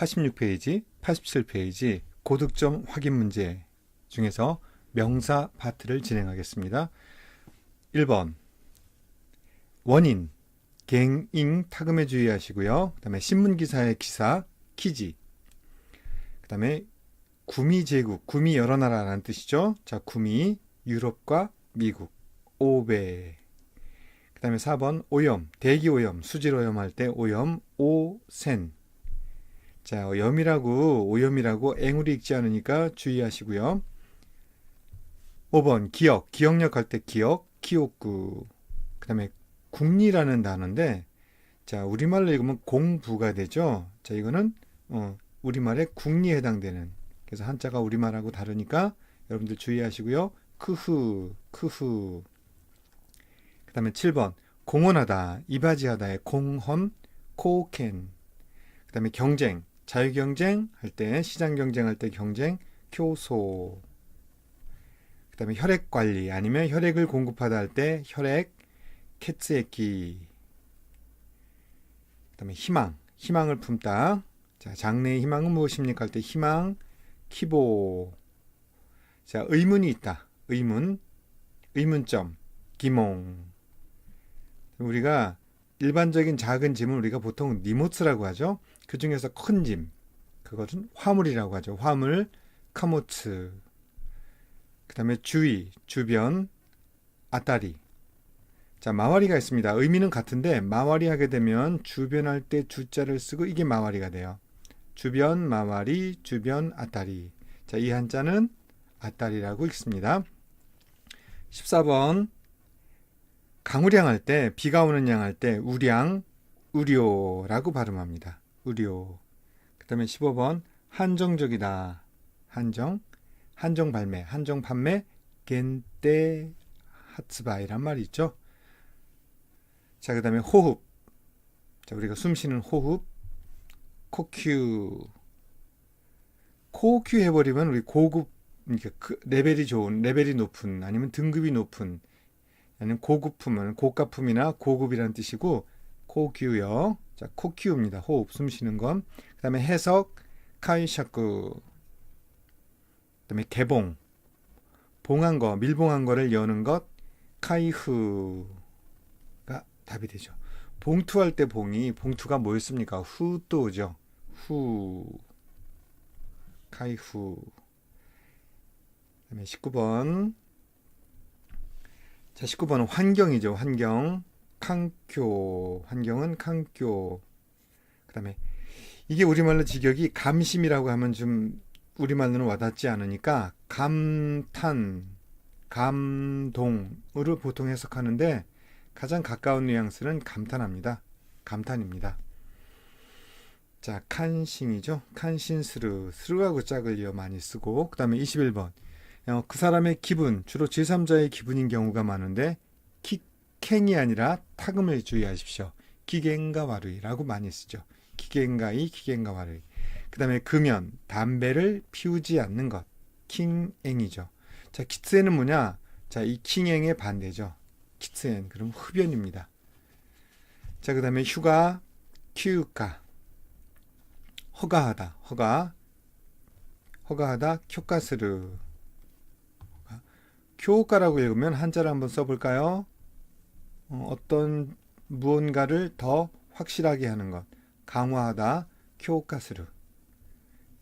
86페이지, 87페이지 고득점 확인 문제 중에서 명사 파트를 진행하겠습니다. 1번 원인 갱잉 타금에 주의하시고요. 그 다음에 신문 기사의 기사 키지. 그 다음에 구미 제국, 구미 여러 나라라는 뜻이죠. 자, 구미 유럽과 미국 오베. 그 다음에 4번 오염, 대기 오염, 수질 오염 할 때 오염 오센. 자, 염이라고 오염이라고 앵우리 읽지 않으니까 주의하시고요. 5번 기억, 기억력 할 때 기억, 키옥구. 그다음에 국리라는 단어인데 자, 우리말로 읽으면 공부가 되죠. 자, 이거는 어, 우리말에 국리에 해당되는 그래서 한자가 우리말하고 다르니까 여러분들 주의하시고요. 크흐, 크흐. 그다음에 7번 공헌하다, 이바지하다의 공헌, 코켄. 그다음에 경쟁, 자유 경쟁 할 때 시장 경쟁 할 때 경쟁, 교소. 그다음에 혈액 관리 아니면 혈액을 공급하다 할 때 혈액, 캐츠에키. 그다음에 희망, 희망을 품다. 자, 장래의 희망은 무엇입니까? 할 때 희망, 키보. 자, 의문이 있다. 의문, 의문점, 기몽. 우리가 일반적인 작은 짐은 우리가 보통 니모츠라고 하죠. 그 중에서 큰 짐, 그것은 화물이라고 하죠. 화물, 카모츠. 그 다음에 주위, 주변, 아따리. 자, 마와리가 있습니다. 의미는 같은데, 마와리 하게 되면 주변 할 때 주자를 쓰고 이게 마와리가 돼요. 주변, 마와리, 주변, 아따리. 자, 이 한자는 아따리라고 읽습니다. 14번. 강우량 할 때, 비가 오는 양 할 때, 우량, 우료라고 발음합니다. 우료. 그 다음에 15번. 한정적이다. 한정. 한정 발매, 한정 판매, 겐떼 하츠바이란 말이 있죠. 자, 그 다음에 호흡. 자, 우리가 숨 쉬는 호흡. 코큐. 코큐 해버리면 우리 고급, 그러니까 그 레벨이 좋은, 레벨이 높은, 아니면 등급이 높은, 아니면 고급품은 고가품이나 고급이라는 뜻이고, 코큐요. 자, 코큐입니다. 호흡, 숨 쉬는 건. 그 다음에 해석, 카이샤쿠. 그 다음에 개봉. 봉한 거, 밀봉한 거를 여는 것, 카이흐가 답이 되죠. 봉투할 때 봉이, 봉투가 뭐였습니까? 후또죠. 후. 카이후. 그 다음에 19번. 자, 19번은 환경이죠. 환경. 칸교. 환경은 칸교. 그 다음에 이게 우리말로 직역이 감심이라고 하면 좀 우리말로는 와닿지 않으니까 감탄, 감동으로 보통 해석하는데 가장 가까운 뉘앙스는 감탄합니다. 감탄입니다. 자, 칸싱이죠. 칸신스르, 스르하고 짝을 이어 많이 쓰고 그 다음에 21번 어, 그 사람의 기분, 주로 제3자의 기분인 경우가 많은데 키캥이 아니라 타금을 주의하십시오. 기겐가 와르이라고 많이 쓰죠. 기겐가이, 기겐가 와르이. 그 다음에 금연, 담배를 피우지 않는 것. 킹앵이죠. 자, 키츠엔은 뭐냐? 자, 이 킹앵의 반대죠. 키츠엔. 그럼 흡연입니다. 자, 그 다음에 휴가, 키우카. 허가하다, 허가. 허가하다, 쿄카스르. 쿄카라고 읽으면 한자를 한번 써볼까요? 어, 어떤 무언가를 더 확실하게 하는 것. 강화하다, 쿄카스르.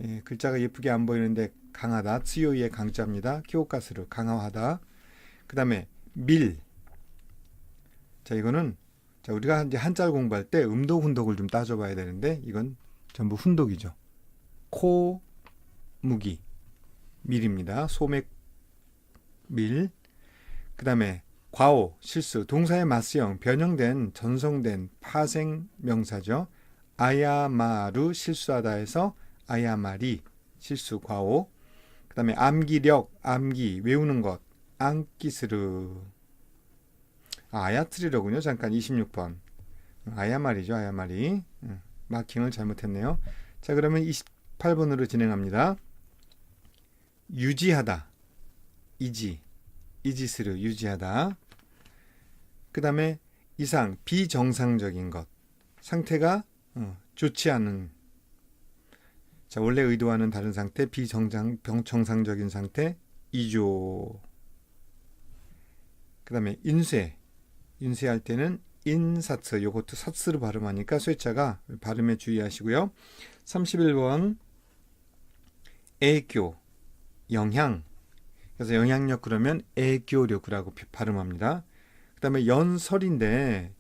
예, 글자가 예쁘게 안 보이는데 강하다. 츠요이의 강자입니다. 키오카스르 강화하다. 그 다음에 밀. 자 이거는 자 우리가 이제 한자를 공부할 때 음독 훈독을 좀 따져봐야 되는데 이건 전부 훈독이죠. 코 무기 밀입니다. 소맥 밀. 그 다음에 과오 실수 동사의 마스형 변형된 전성된 파생 명사죠. 아야마루 실수하다에서 아야마리 실수 과오. 그 다음에 암기력 암기 외우는 것 안기스르 아, 아야트리로군요. 잠깐 26번. 아야마리죠 아야마리. 응, 마킹을 잘못했네요. 자 그러면 28번으로 진행합니다. 유지하다 이지 이지스르 유지하다 그 다음에 이상 비정상적인 것 상태가 어, 좋지 않은 자, 원래 의도와는 다른 상태, 비정상 병정상적인 상태, 이조. 그 다음에 인쇄. 인쇄할 때는 인사츠 요것도 사츠로 발음하니까 쇠자가 발음에 주의하시고요. 31번 애교 영향 그래서 영향력 그러면 애교력이라고 비- 발음합니다. 그다음에 연설인데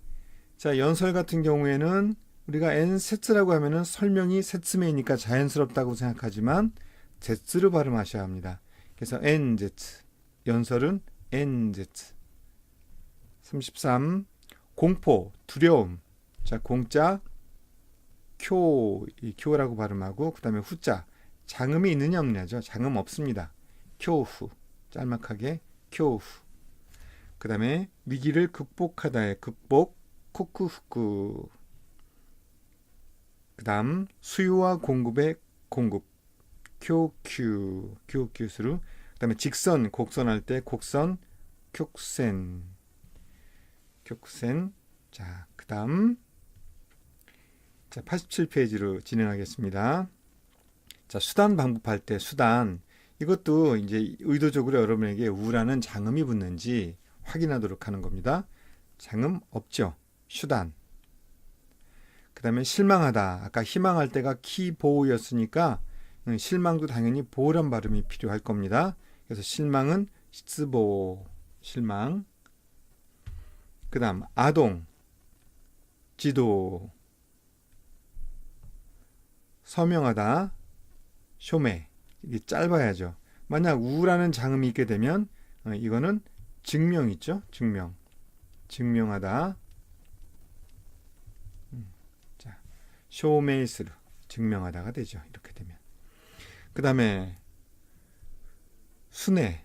자 연설 같은 경우에는 우리가 엔세츠라고 하면은 설명이 세츠메이니까 자연스럽다고 생각하지만 제츠로 발음하셔야 합니다. 그래서 엔제츠 연설은 엔제츠 33 공포 두려움 자 공자 쿄, 이 쿄라고 발음하고 그 다음에 후자 장음이 있느냐 없느냐죠. 장음 없습니다. 쿄후 짤막하게 쿄후. 그 다음에 위기를 극복하다의 극복 쿠쿠후쿠. 그 다음 수요와 공급의 공급 쿄큐 쿄큐스루. 그 다음에 직선 곡선할 때 곡선 쿄센 쿄센. 자, 그 다음 자, 87페이지로 진행하겠습니다. 자, 수단 방법할 때 수단. 이것도 이제 의도적으로 여러분에게 우라는 장음이 붙는지 확인하도록 하는 겁니다. 장음 없죠. 수단. 그 다음에 실망하다. 아까 희망할 때가 키보우였으니까 음, 실망도 당연히 보란 발음이 필요할 겁니다. 그래서 실망은 시츠보 실망. 그 다음 아동 지도 서명하다, 쇼메 이게 짧아야죠. 만약 우라는 장음이 있게 되면 어, 이거는 증명 있죠? 증명. 증명하다. 음, 자, 쇼메이스루 증명하다가 되죠. 이렇게 되면. 그 다음에 순회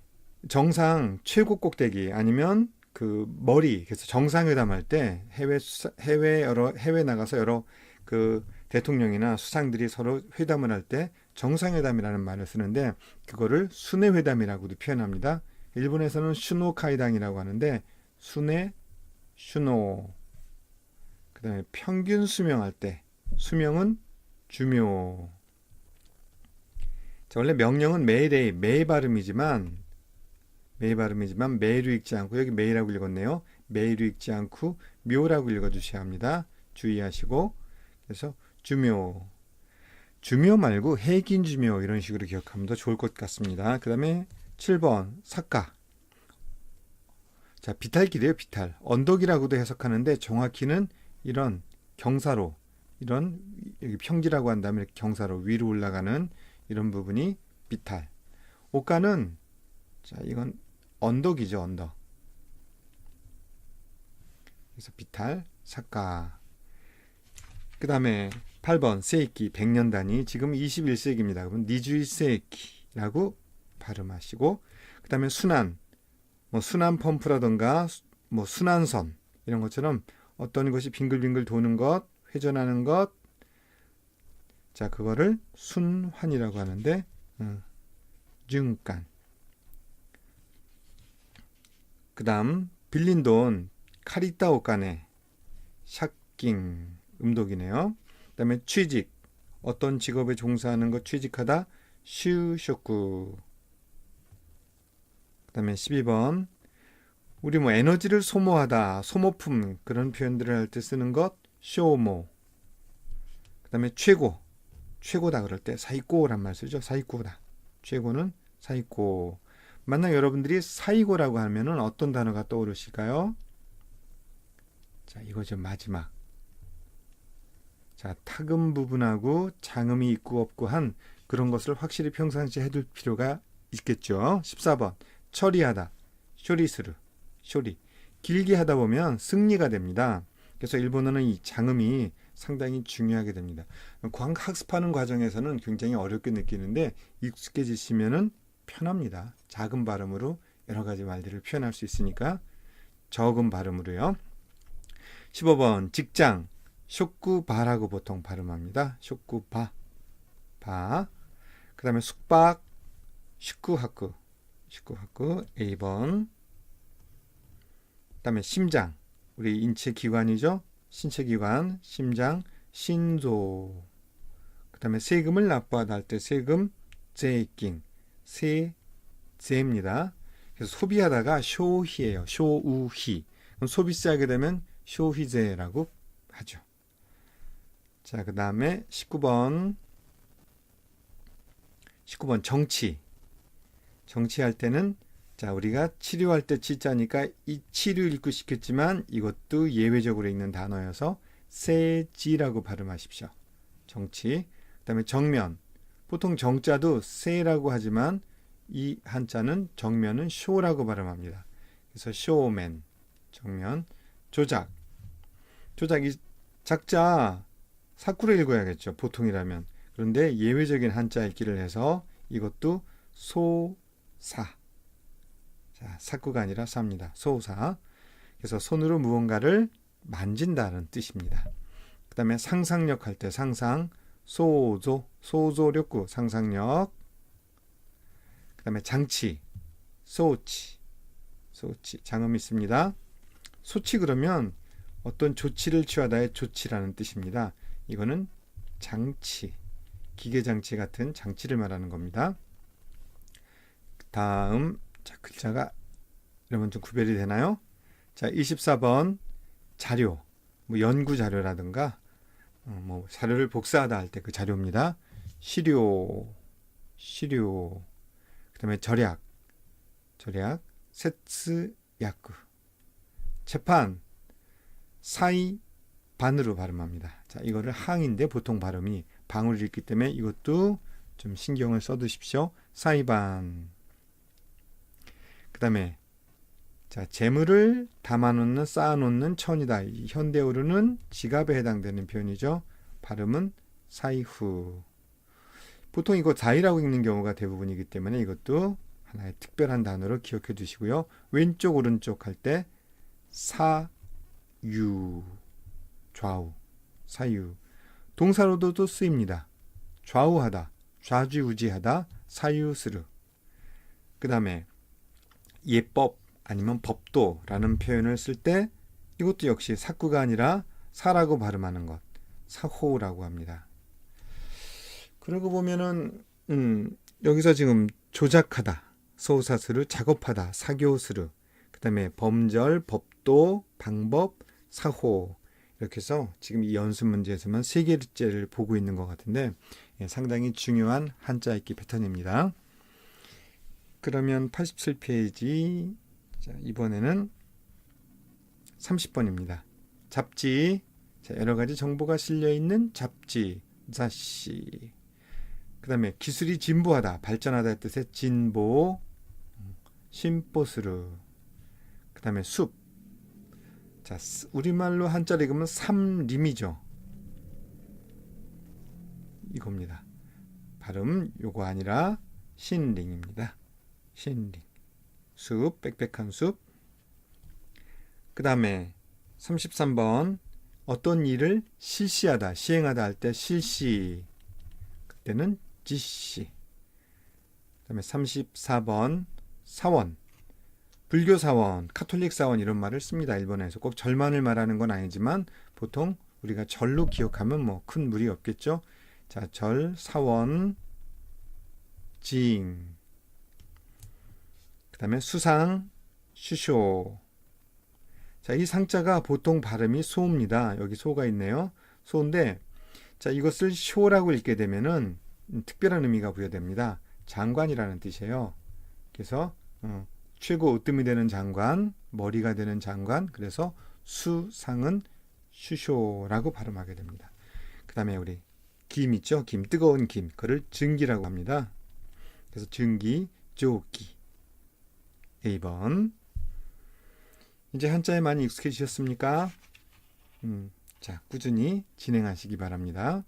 정상 최고 꼭대기 아니면 그 머리 그래서 정상회담 할 때 해외 해외 여러 해외 나가서 여러 그 대통령이나 수상들이 서로 회담을 할 때 정상회담이라는 말을 쓰는데 그거를 순회회담이라고도 표현합니다. 일본에서는 슈노카이당이라고 하는데 순회, 슈노. 그 다음에 평균 수명할 때 수명은 주묘. 자, 원래 명령은 매일의 매 발음이지만 매 발음이지만 매로 읽지 않고 여기 매라고 읽었네요. 매로 읽지 않고 묘라고 읽어주셔야 합니다. 주의하시고 그래서 주묘. 주묘 말고 해긴 주묘 이런 식으로 기억하면 더 좋을 것 같습니다. 그 다음에 7번 삭가. 자, 비탈길이에요, 비탈. 언덕이라고도 해석하는데 정확히는 이런 경사로, 이런 여기 평지라고 한다면 경사로 위로 올라가는 이런 부분이 비탈. 옷가는 자, 이건 언덕이죠, 언덕. 그래서 비탈, 삭가. 그 다음에 8번 세이키 100년 단위 지금 21세기입니다. 그럼 니주이 세이키라고 발음하시고 그 다음에 순환 뭐 순환 펌프라던가 수- 뭐 순환선 이런 것처럼 어떤 것이 빙글빙글 도는 것 회전하는 것 자 그거를 순환이라고 하는데 어, 중간 그 다음 빌린 돈 카리타 오카네 샤킹 음독이네요. 그다음에 취직. 어떤 직업에 종사하는 것 취직하다 슈쇼쿠. 그다음에 12번. 우리 뭐 에너지를 소모하다 소모품 그런 표현들을 할 때 쓰는 것 쇼모. 그다음에 최고. 최고다 그럴 때 사이코란 말 쓰죠. 사이코다. 최고는 사이코. 만약 여러분들이 사이고라고 하면은 어떤 단어가 떠오르실까요? 자 이거죠 마지막 자, 타금 부분하고 장음이 있고 없고 한 그런 것을 확실히 평상시에 해둘 필요가 있겠죠. 14번. 처리하다. 쇼리스르. 쇼리. 길게 하다 보면 승리가 됩니다. 그래서 일본어는 이 장음이 상당히 중요하게 됩니다. 광 학습하는 과정에서는 굉장히 어렵게 느끼는데 익숙해지시면은 편합니다. 작은 발음으로 여러 가지 말들을 표현할 수 있으니까 적은 발음으로요. 15번. 직장. 쇼쿠바라고 보통 발음합니다. 쇼쿠바. 바. 그 다음에 숙박. 슈쿠하쿠. 슈쿠하쿠. A번. 그 다음에 심장. 우리 인체 기관이죠. 신체 기관. 심장. 신조. 그 그다음에 세금을 납부하다 할때 세금 제이킹 세제입니다. 그래서 소비하다가 쇼희예요. 쇼우희. 그럼 소비세 하게 되면 쇼희제라고 하죠. 자, 그 다음에 19번 19번 정치. 정치할 때는 자, 우리가 치료할 때 치자니까 이 치료 읽고 싶겠지만 이것도 예외적으로 읽는 단어여서 세지라고 발음하십시오. 정치. 그다음에 정면. 보통 정자도 세라고 하지만 이 한자는 정면은 쇼라고 발음합니다. 그래서 쇼맨. 정면. 조작. 조작 이 작자 사쿠를 읽어야겠죠. 보통이라면. 그런데 예외적인 한자 읽기를 해서 이것도 소사. 자, 사쿠가 아니라 사입니다. 소사. 그래서 손으로 무언가를 만진다는 뜻입니다. 그 다음에 상상력 할 때 상상, 소조, 소조력구, 상상력. 그 다음에 장치, 소치, 소치, 장음이 있습니다. 소치 그러면 어떤 조치를 취하다의 조치라는 뜻입니다. 이거는 장치, 기계 장치 같은 장치를 말하는 겁니다. 다음 자, 글자가 이러면 좀 구별이 되나요? 자, 24번 자료, 뭐 연구 자료라든가 어, 뭐 자료를 복사하다 할 때 그 자료입니다. 시료, 시료. 그다음에 절약, 절약, 세츠 야쿠. 재판, 사이 반으로 발음합니다. 자, 이거를 항인데 보통 발음이 방으로 읽기 때문에 이것도 좀 신경을 써 두십시오. 사이반. 그 다음에 자 재물을 담아놓는 쌓아놓는 천이다. 이 현대어로는 지갑에 해당되는 표현이죠. 발음은 사이후. 보통 이거 자이라고 읽는 경우가 대부분이기 때문에 이것도 하나의 특별한 단어로 기억해 두시고요. 왼쪽 오른쪽 할 때 사유 좌우 사유 동사로도 또 쓰입니다. 좌우하다 좌지우지하다 사유스르 그 다음에 예법 아니면 법도라는 표현을 쓸 때 이것도 역시 사구가 아니라 사라고 발음하는 것 사호라고 합니다. 그러고 보면은 음, 여기서 지금 조작하다 소사스르 작업하다 사교스르 그 다음에 범절 법도 방법 사호 이렇게 해서 지금 이 연습 문제에서만 세 개째를 보고 있는 것 같은데 예, 상당히 중요한 한자 읽기 패턴입니다. 그러면 87페이지 자, 이번에는 30번입니다. 잡지. 자, 여러 가지 정보가 실려 있는 잡지. 자시 그다음에 기술이 진보하다 발전하다의 뜻의 진보. 심보스르 그다음에 숲 자, 스- 우리말로 한자로 읽으면 삼림이죠. 이겁니다. 발음 요거 아니라 신링입니다. 신링. 숲, 빽빽한 숲. 그 다음에 33번. 어떤 일을 실시하다, 시행하다 할 때 실시. 그때는 지시. 그 다음에 34번. 사원. 불교 사원, 카톨릭 사원 이런 말을 씁니다. 일본에서 꼭 절만을 말하는 건 아니지만 보통 우리가 절로 기억하면 뭐 큰 무리 없겠죠. 자, 절, 사원, 징. 그다음에 수상, 슈쇼. 자, 이 상자가 보통 발음이 소입니다. 여기 소가 있네요. 소인데 자, 이것을 쇼라고 읽게 되면은 음, 특별한 의미가 부여됩니다. 장관이라는 뜻이에요. 그래서 어, 최고 으뜸이 되는 장관, 머리가 되는 장관. 그래서 수상은 슈쇼라고 발음하게 됩니다. 그 다음에 우리 김 있죠? 김 뜨거운 김. 그를 증기라고 합니다. 그래서 증기, 조기. A번. 이제 한자에 많이 익숙해지셨습니까? 음, 자, 꾸준히 진행하시기 바랍니다.